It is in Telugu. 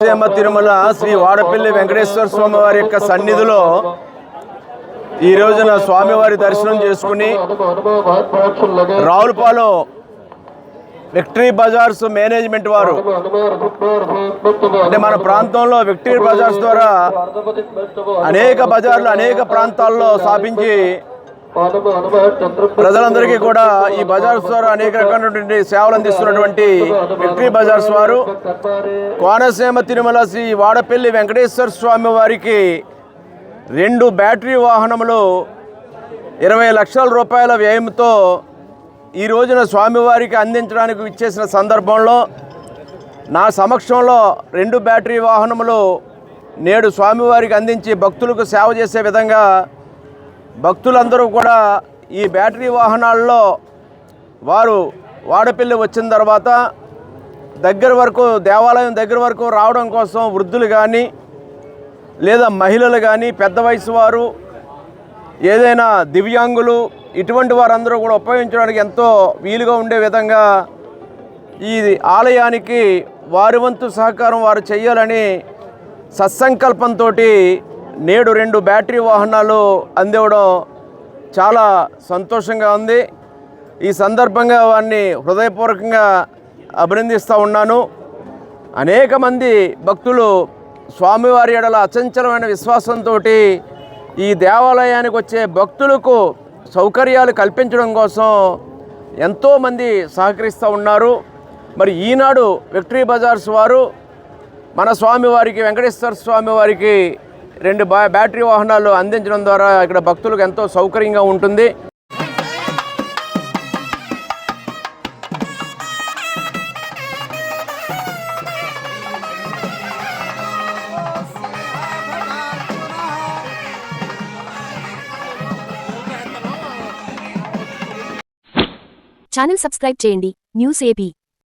తిరుమల శ్రీ వాడపల్లి వెంకటేశ్వర స్వామి వారి యొక్క సన్నిధిలో ఈ రోజున స్వామివారి దర్శనం చేసుకుని రావులపాలెం విక్టరీ బజార్స్ మేనేజ్మెంట్ వారు అంటే మన ప్రాంతంలో విక్టరీ బజార్స్ ద్వారా అనేక బజార్లు అనేక ప్రాంతాల్లో స్థాపించి ప్రజలందరికీ కూడా ఈ బజార్స్ ద్వారా అనేక రకమైనటువంటి సేవలు అందిస్తున్నటువంటి విక్టరీ బజార్స్ వారు కోనసీమ తిరుమల శ్రీ వాడపల్లి వెంకటేశ్వర స్వామి వారికి రెండు బ్యాటరీ వాహనములు ఇరవై లక్షల రూపాయల వ్యయంతో ఈ రోజున స్వామివారికి అందించడానికి ఇచ్చేసిన సందర్భంలో నా సమక్షంలో రెండు బ్యాటరీ వాహనములు నేడు స్వామివారికి అందించి భక్తులకు సేవ చేసే విధంగా భక్తులందరూ కూడా ఈ బ్యాటరీ వాహనాల్లో వారు వాడపల్లి వచ్చిన తర్వాత దగ్గర వరకు దేవాలయం దగ్గర వరకు రావడం కోసం వృద్ధులు కానీ లేదా మహిళలు కానీ పెద్ద వయసు వారు ఏదైనా దివ్యాంగులు ఇటువంటి వారందరూ కూడా ఉపయోగించడానికి ఎంతో వీలుగా ఉండే విధంగా ఈ ఆలయానికి వారి వంతు సహకారం వారు చేయాలని సత్సంకల్పంతో నేడు రెండు బ్యాటరీ వాహనాలు అందివ్వడం చాలా సంతోషంగా ఉంది. ఈ సందర్భంగా వారిని హృదయపూర్వకంగా అభినందిస్తూ ఉన్నాను. అనేక మంది భక్తులు స్వామివారి ఎడల అచంచలమైన విశ్వాసంతో ఈ దేవాలయానికి వచ్చే భక్తులకు సౌకర్యాలు కల్పించడం కోసం ఎంతోమంది సహకరిస్తూ ఉన్నారు. మరి ఈనాడు విక్టరీ బజార్స్ వారు మన స్వామివారికి వెంకటేశ్వర స్వామి వారికి రెండు బా బ్యాటరీ వాహనాలు అందించడం ద్వారా ఇక్కడ భక్తులకు ఎంతో సౌకర్యంగా ఉంటుంది. ఛానల్ సబ్స్క్రైబ్ చేయండి. News AP